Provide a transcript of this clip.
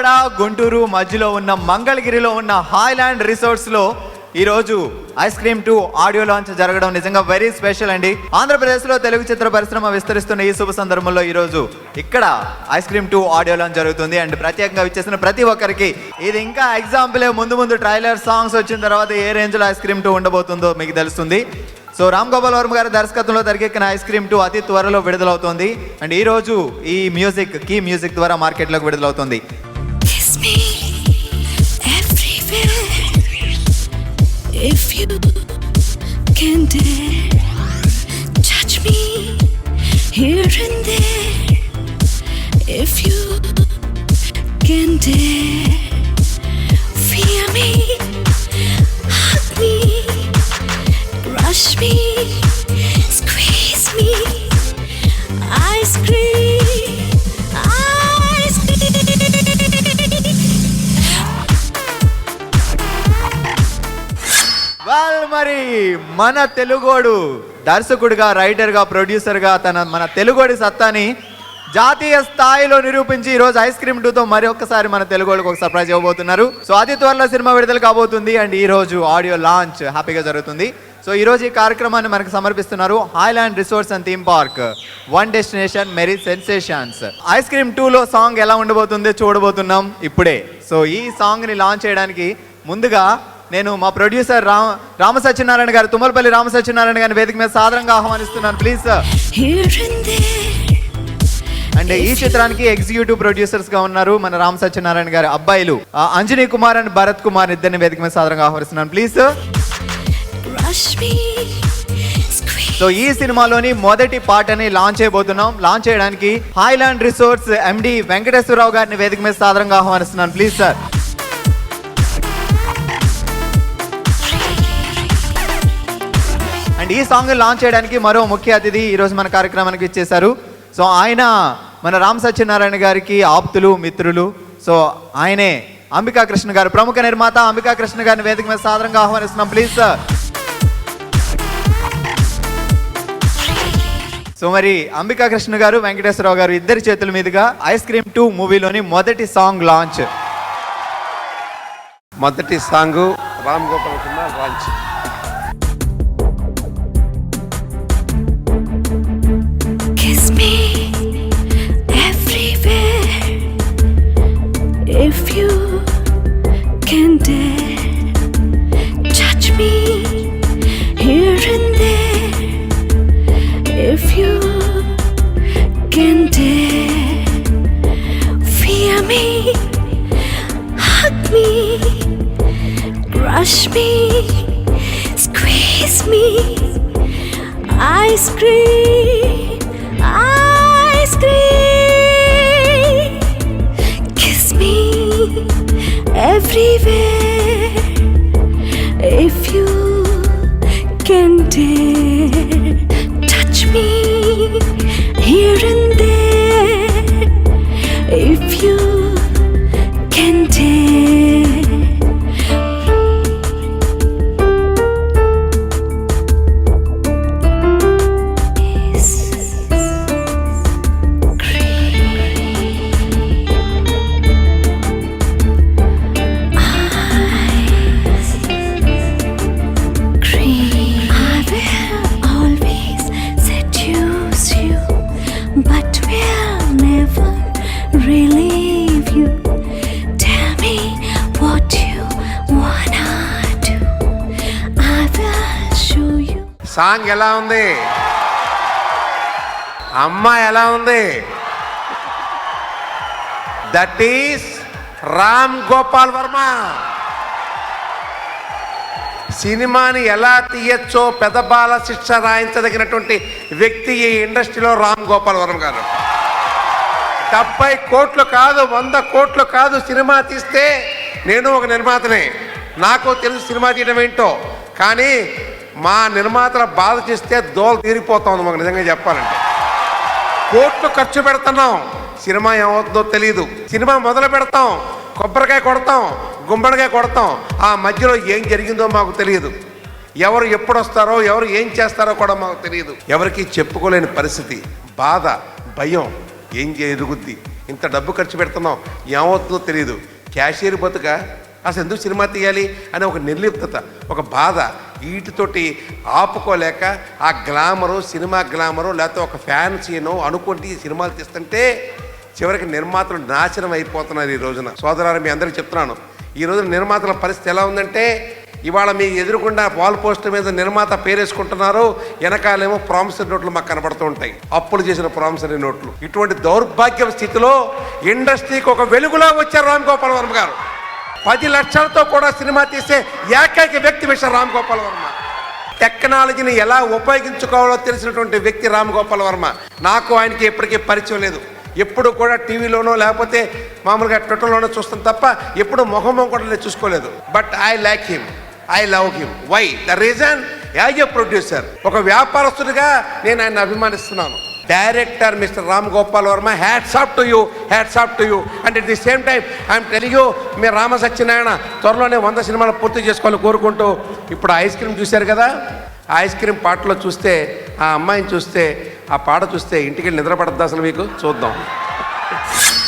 విజయవాడ గుంటూరు మధ్యలో ఉన్న మంగళగిరిలో ఉన్న హాయ్లాండ్ రిసార్ట్స్లో ఈరోజు ice cream two audio launch జరగడం నిజంగా వెరీ స్పెషల్ అండి. ఆంధ్రప్రదేశ్లో తెలుగు చిత్ర పరిశ్రమ విస్తరిస్తున్న ఈ శుభ సందర్భంలో ఈరోజు ఇక్కడ ice cream two audio launch జరుగుతుంది. అండ్ ప్రత్యేకంగా ఇచ్చేసిన ప్రతి ఒక్కరికి ఇది ఇంకా ఎగ్జాంపులే ముందు ముందు ట్రైలర్ సాంగ్స్ వచ్చిన తర్వాత ఏ రేంజ్లో ఐస్ క్రీమ్ టూ ఉండబోతుందో మీకు తెలుస్తుంది. సో రామ్ గోపాల్ వర్మ గారి దర్శకత్వంలో తెరకెక్కిన ఐస్ క్రీమ్ టూ అతి త్వరలో విడుదలవుతుంది. అండ్ ఈరోజు ఈ మ్యూజిక్ కీ మ్యూజిక్ ద్వారా మార్కెట్లోకి విడుదలవుతుంది. If you can dare. Touch me here and there if you can dare. Fear me, hug me, me, well మరి మన తెలుగోడు దర్శకుడిగా రైటర్గా ప్రొడ్యూసర్గా తన మన తెలుగోడి సత్తాని జాతీయ స్థాయిలో నిరూపించి ఈ రోజు ఐస్ క్రీమ్ టూతో మరి ఒక్కసారి మన తెలుగోళ్ళకి ఒక సర్ప్రైజ్ ఇవ్వబోతున్నారు. సో అతి త్వరలో సినిమా విడుదల కాబోతుంది అండ్ ఈ రోజు ఆడియో లాంచ్ హ్యాపీగా జరుగుతుంది. సో ఈ రోజు ఈ కార్యక్రమాన్ని మనకు సమర్పిస్తున్నారు Haailand resorts and theme park one destination many sensations ice cream టూలో సాంగ్ ఎలా ఉండబోతుందో చూడబోతున్నాం ఇప్పుడే. సో ఈ సాంగ్ని లాంచ్ చేయడానికి ముందుగా నేను మా ప్రొడ్యూసర్ రామ రామ సత్యనారాయణ గారు తుమ్మలపల్లి రామ సత్యనారాయణ గారిని వేదిక మీద సాదరంగా ఆహ్వానిస్తున్నాను. ప్లీజ్ సార్ అండ్ ఈ చిత్రానికి ఎగ్జిక్యూటివ్ ప్రొడ్యూసర్స్గా ఉన్నారు మన రామ సత్యనారాయణ గారి అబ్బాయిలు అంజనీ కుమార్ అండ్ భరత్ కుమార్ ఇద్దరిని వేదిక మీద సాదరంగా ఆహ్వానిస్తున్నాను. Please sir. సో ఈ సినిమాలోని మొదటి పాటని లాంచ్ చేయబోతున్నాం. లాంచ్ చేయడానికి హాయ్లాండ్ రిసార్ట్స్ ఎండి వెంకటేశ్వరరావు గారిని వేదిక మీద సాదరంగా ఆహ్వానిస్తున్నాను. ప్లీజ్ సార్ అండ్ ఈ సాంగ్ లాంచ్ చేయడానికి మరో ముఖ్య అతిథి ఈరోజు మన కార్యక్రమానికి ఇచ్చేశారు సో ఆయన మన రామ్ సత్యనారాయణ గారికి ఆప్తులు మిత్రులు. సో ఆయనే అంబికా కృష్ణ గారు ప్రముఖ నిర్మాత అంబికా కృష్ణ గారిని వేదిక మీద సాధారణంగా ఆహ్వానిస్తున్నాం. Please sir. సో మరి అంబికా కృష్ణ గారు వెంకటేశ్వరరావు గారు ఇద్దరి చేతుల మీదుగా ఐస్ క్రీమ్ టూ మూవీలోని మొదటి సాంగ్ లాంచ్. మొదటి song Ram Gopal Kumar launch. Brush me, squeeze me. Ice cream, ice cream. Kiss me everywhere if you can dare. Touch me here and song ఎలా ఉంది? అమ్మ ఎలా ఉంది? That is Ram Gopal Varma. సినిమాని ఎలా తీయచ్చో పెదబాల శిక్ష రాయించదగినటువంటి వ్యక్తి ఈ ఇండస్ట్రీలో రామ్ గోపాల్ వర్మ గారు. డెబ్బై కోట్లు కాదు వంద కోట్లు కాదు సినిమా తీస్తే నేను ఒక నిర్మాతనే. నాకు తెలుసు సినిమా తీయడం ఏంటో. కానీ మా నిర్మాతల బాధ చేస్తే దోల తీరిపోతుంది మాకు నిజంగా చెప్పాలంటే. కోట్లు ఖర్చు పెడుతున్నాం. సినిమా ఏమవుతుందో తెలియదు సినిమా మొదలు పెడతాం. కొబ్బరికాయ కొడతాం. గుమ్మడికాయ కొడతాం. ఆ మధ్యలో ఏం జరిగిందో మాకు తెలియదు ఎవరు ఎప్పుడు వస్తారో ఎవరు ఏం చేస్తారో కూడా మాకు తెలియదు ఎవరికి చెప్పుకోలేని పరిస్థితి బాధ భయం ఏం ఎదుగుద్ది. ఇంత డబ్బు ఖర్చు పెడుతున్నాం. ఏమవుతుందో తెలియదు క్యాషియర్ బతుక అసలు ఎందుకు సినిమా తీయాలి అనే ఒక నిర్లిప్తత ఒక బాధ వీటితోటి ఆపుకోలేక ఆ గ్లామరు సినిమా గ్లామరు లేకపోతే ఒక ఫ్యాన్ సీను అనుకుంటే ఈ సినిమాలు తీస్తుంటే చివరికి నిర్మాతలు నాశనం అయిపోతున్నారు ఈ రోజున. సోదరారు మీ అందరికీ చెప్తున్నాను. ఈ రోజున నిర్మాతల పరిస్థితి ఎలా ఉందంటే ఇవాళ మీ ఎదురుకుండా వాల్ పోస్టర్ మీద నిర్మాత పేరేసుకుంటున్నారు వెనకాలేమో ప్రామిసరీ నోట్లు మాకు కనబడుతూ ఉంటాయి. అప్పులు చేసిన ప్రామిసరీ నోట్లు. ఇటువంటి దౌర్భాగ్య స్థితిలో ఇండస్ట్రీకి ఒక వెలుగులా వచ్చారు రామ్ గోపాల్ వర్మ గారు. పది లక్షలతో కూడా సినిమా తీసే ఏకైక వ్యక్తి విషయం రామ్ గోపాల్ వర్మ. టెక్నాలజీని ఎలా ఉపయోగించుకోవాలో తెలిసినటువంటి వ్యక్తి రామ్ గోపాల్ వర్మ. నాకు ఆయనకి ఎప్పటికీ పరిచయం లేదు. ఎప్పుడు కూడా టీవీలోనో లేకపోతే మామూలుగా ట్విట్టర్లోనో చూస్తాం తప్ప ఎప్పుడు మొహం కూడా నేను చూసుకోలేదు. But I like him I love him why the reason as a producer. ఒక వ్యాపారస్తుడిగా నేను ఆయన అభిమానిస్తున్నాను. Director mister Ram Gopal Varma hats off to you hats off to you and at the same time I'm telling you మీ రామ సత్యనారాయణ త్వరలోనే వంద సినిమాలు పూర్తి చేసుకోవాలని కోరుకుంటూ ఇప్పుడు ఐస్ క్రీమ్ చూశారు కదా? ఐస్ క్రీమ్ పాటలో చూస్తే ఆ అమ్మాయిని చూస్తే ఆ పాట చూస్తే ఇంటికి నిద్రపడద్దు అసలు మీకు? చూద్దాం.